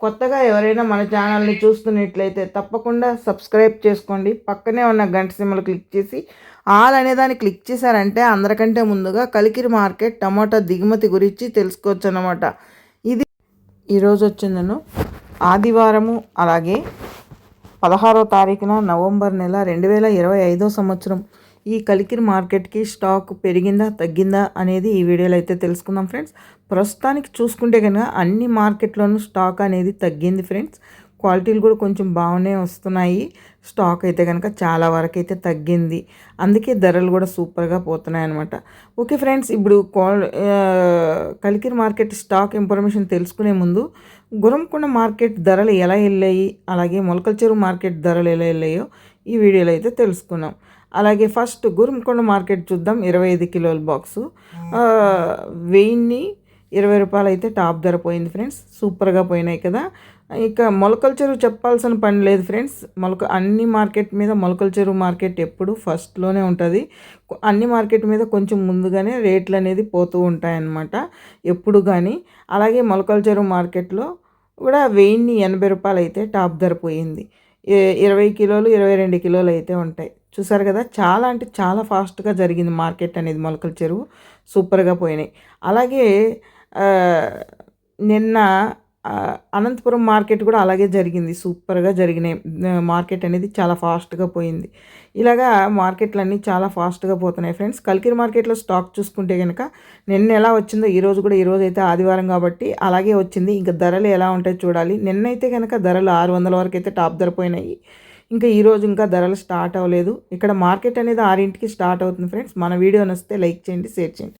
కొత్తగా ఎవరైనా మన ఛానల్ని చూస్తున్నట్లయితే తప్పకుండా సబ్స్క్రైబ్ చేసుకోండి. పక్కనే ఉన్న గంట సిమ్మలు క్లిక్ చేసి ఆల్ అనే దాన్ని క్లిక్ చేశారంటే అందరికంటే ముందుగా కలికిరి మార్కెట్ టమాటా దిగుమతి గురించి తెలుసుకోవచ్చు అన్నమాట ఇది ఈరోజు వచ్చిందను. ఆదివారము అలాగే పదహారో తారీఖున నవంబర్ నెల రెండు వేల ఇరవై ఐదో సంవత్సరం. ఈ కలికిరి మార్కెట్కి స్టాక్ పెరిగిందా తగ్గిందా అనేది ఈ వీడియోలో అయితే తెలుసుకుందాం ఫ్రెండ్స్. ప్రస్తుతానికి చూసుకుంటే కనుక అన్ని మార్కెట్లోనూ స్టాక్ అనేది తగ్గింది ఫ్రెండ్స్. క్వాలిటీలు కూడా కొంచెం బాగానే వస్తున్నాయి. స్టాక్ అయితే కనుక చాలా వరకు అయితే తగ్గింది. అందుకే ధరలు కూడా సూపర్గా పోతున్నాయి అనమాట ఓకే ఫ్రెండ్స్ ఇప్పుడు కలికిరి మార్కెట్ స్టాక్ ఇన్ఫర్మేషన్ తెలుసుకునే ముందు గురంకొండ మార్కెట్ ధరలు ఎలా వెళ్ళాయి? అలాగే మొలకల చెరువు మార్కెట్ ధరలు ఎలా వెళ్ళాయో ఈ వీడియోలో అయితే తెలుసుకున్నాం అలాగే ఫస్ట్ గురంకొండ మార్కెట్ చూద్దాం. ఇరవై ఐదు కిలోల బాక్సు. వెయ్యిన్ని ఇరవై రూపాయలు అయితే టాప్ ధర పోయింది ఫ్రెండ్స్. సూపర్గా పోయినాయి కదా. ఇక మొలకల చెరువు చెప్పాల్సిన పని లేదు ఫ్రెండ్స్. మొలక అన్ని మార్కెట్ మీద మొలకల చెరువు మార్కెట్ ఎప్పుడు ఫస్ట్లోనే ఉంటుంది. అన్ని మార్కెట్ మీద కొంచెం ముందుగానే రేట్లు అనేది పోతూ ఉంటాయన్నమాట. ఎప్పుడు కానీ అలాగే మొలకల చెరువు మార్కెట్లో కూడా వెయ్యిన్ని ఎనభై రూపాయలు అయితే టాప్ ధర పోయింది. ఇరవై కిలోలు ఇరవై రెండు కిలోలు అయితే ఉంటాయి. చూసారు కదా చాలా అంటే చాలా ఫాస్ట్గా జరిగింది మార్కెట్ అనేది మొలకల చెరువు. సూపర్గా పోయినాయి. అలాగే నిన్న అనంతపురం మార్కెట్ కూడా అలాగే జరిగింది. సూపర్గా జరిగినాయి. మార్కెట్ అనేది చాలా ఫాస్ట్గా పోయింది. ఇలాగా మార్కెట్లన్నీ చాలా ఫాస్ట్గా పోతున్నాయి ఫ్రెండ్స్. కల్కిరి మార్కెట్లో స్టాక్ చూసుకుంటే కనుక నిన్న ఎలా వచ్చిందో ఈరోజు కూడా ఈరోజు అయితే ఆదివారం కాబట్టి అలాగే వచ్చింది. ఇంకా ధరలు ఎలా ఉంటాయో చూడాలి. నిన్నైతే కనుక ధరలు ఆరు వందల వరకు అయితే టాప్ ధర పోయినాయి. ఇంకా ఈరోజు ఇంకా ధరలు స్టార్ట్ అవ్వలేదు. ఇక్కడ మార్కెట్ అనేది ఆరింటికి స్టార్ట్ అవుతుంది ఫ్రెండ్స్. మన వీడియో నచ్చితే లైక్ చేయండి షేర్ చేయండి.